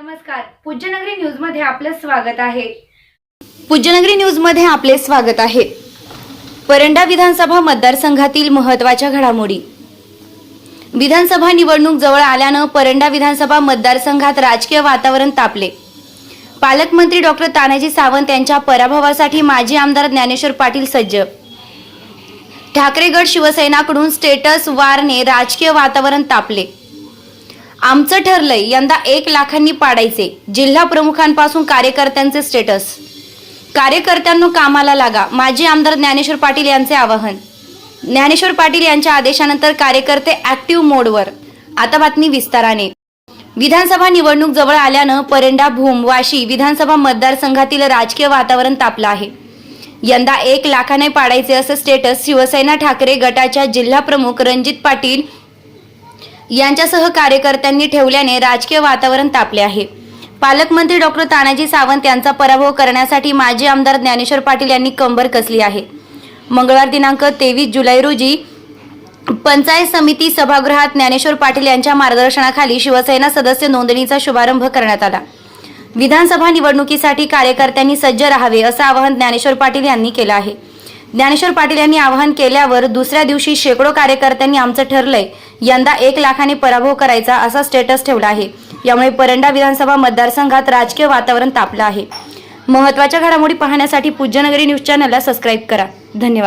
नमस्कार. पूज्यनगरी न्यूजमध्ये आपलं स्वागत आहे. पूज्यनगरी न्यूजमध्ये आपले स्वागत आहे. परंडा विधानसभा मतदारसंघातील महत्त्वाच्या घडामोडी. विधानसभा निवडणूक जवळ आल्यानं परंडा विधानसभा मतदारसंघात राजकीय वातावरण तापले. पालकमंत्री डॉक्टर तानाजी सावंत यांच्या पराभवासाठी माजी आमदार ज्ञानेश्वर पाटील सज्ज. ठाकरेगड शिवसेनाकडून स्टेटस वारने राजकीय वातावरण तापले. आमचं ठरलंय यंदा एक लाखांनी पाडायचे. जिल्हा प्रमुखांपासून कार्यकर्त्यांचे स्टेटस. कार्यकर्त्यांनो कामाला लागा. माजी आमदार ज्ञानेश्वर पाटील यांचे आवाहन. ज्ञानेश्वर पाटील यांच्या आदेशानंतर कार्यकर्ते ऍक्टिव्ह मोडवर. आता बातमी विस्ताराने. विधानसभा निवडणूक जवळ आल्यानं परंडा भूम वाशी विधानसभा मतदारसंघातील राजकीय वातावरण तापलं आहे. यंदा एक लाखाने पाडायचे असं स्टेटस शिवसेना ठाकरे गटाच्या जिल्हा प्रमुख रणजित पाटील यांच्यासह कार्यकर्त्यांनी ठेवल्याने राजकीय वातावरण तापले आहे. पालकमंत्री डॉक्टर तानाजी सावंत यांचा पराभव करण्यासाठी माजी आमदार ज्ञानेश्वर पाटील यांनी कंबर कसली आहे. मंगळवार दिनांक तेवीस जुलै रोजी पंचायत समिती सभागृहात ज्ञानेश्वर पाटील यांच्या मार्गदर्शनाखाली शिवसेना सदस्य नोंदणीचा शुभारंभ करण्यात आला. विधानसभा निवडणुकीसाठी कार्यकर्त्यांनी सज्ज राहावे असं आवाहन ज्ञानेश्वर पाटील यांनी केलं आहे. ज्ञानेश्वर पाटील यांनी आवाहन केल्यावर दुसऱ्या दिवशी शेकडो कार्यकर्त्यांनी आमचं ठरलंय यंदा एक लाखाने पराभव करायचा असा स्टेटस ठेवला आहे. यामुळे परंडा विधानसभा मतदारसंघात राजकीय वातावरण तापलं आहे. महत्त्वाच्या घडामोडी पाहण्यासाठी पूज्यनगरी न्यूज चॅनलला सबस्क्राईब करा. धन्यवाद.